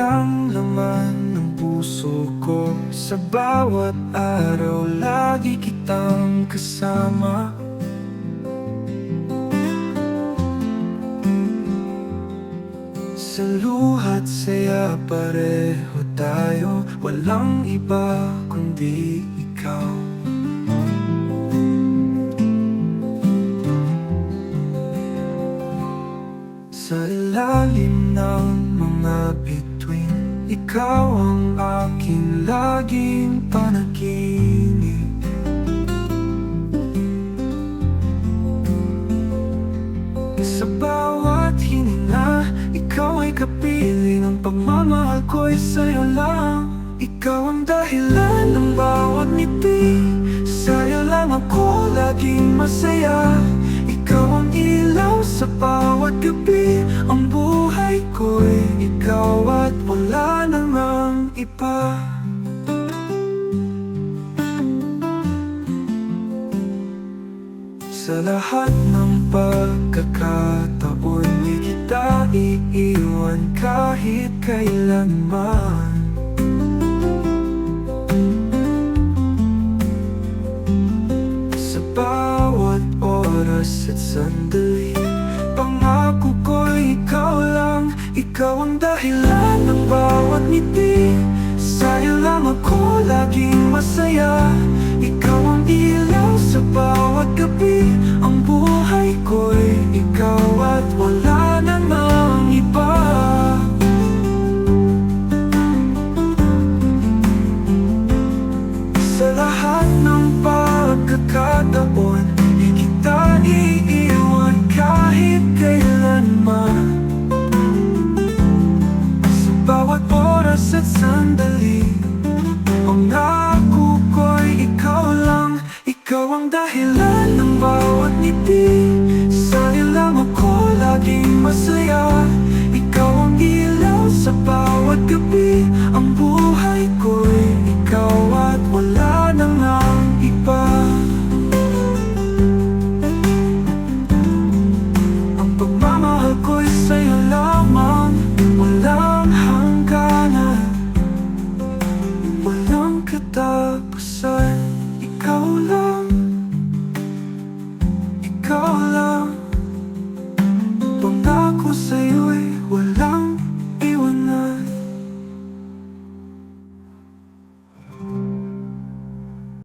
lang laman ng puso ko. Sa bawat araw lagi kitang kasama. Sa luhat saya pareho tayo. Walang iba kundi ikaw. Sa ilalim ng Ikaw ang aking laging panaginip. Sa bawat hininga Ikaw ay kapiling Ang pagmamahal ko'y sa'yo lang. Ikaw ang dahilan ng bawat ngiti. Sa'yo lang ako laging masaya ilaw sa bawat gabi. Ang buhay ko'y ikaw at wala namang iba. Sa lahat ng pagkakataon Di kita iiwan kahit kailanman. Sa bawat oras at sandali ako ko'y ikaw lang. Ikaw ang dahilan ng bawat ngiti. Sa'yo lang ako laging masaya. Ikaw ang ilaw sa bawat gabi. Ang buhay ko'y ikaw at wala namang iba. Sa lahat ng pagkakataon Ikita iyan Ikaw ang dahilan ng bawat ngiti. Sa ilam ako laging masaya. Ikaw ang ilaw sa bawat gabi. Ang buhay ko'y ikaw at wala nang ang iba. Ang pagmamahal ko'y sa'yo lamang. Walang hangganan. Walang katapusan você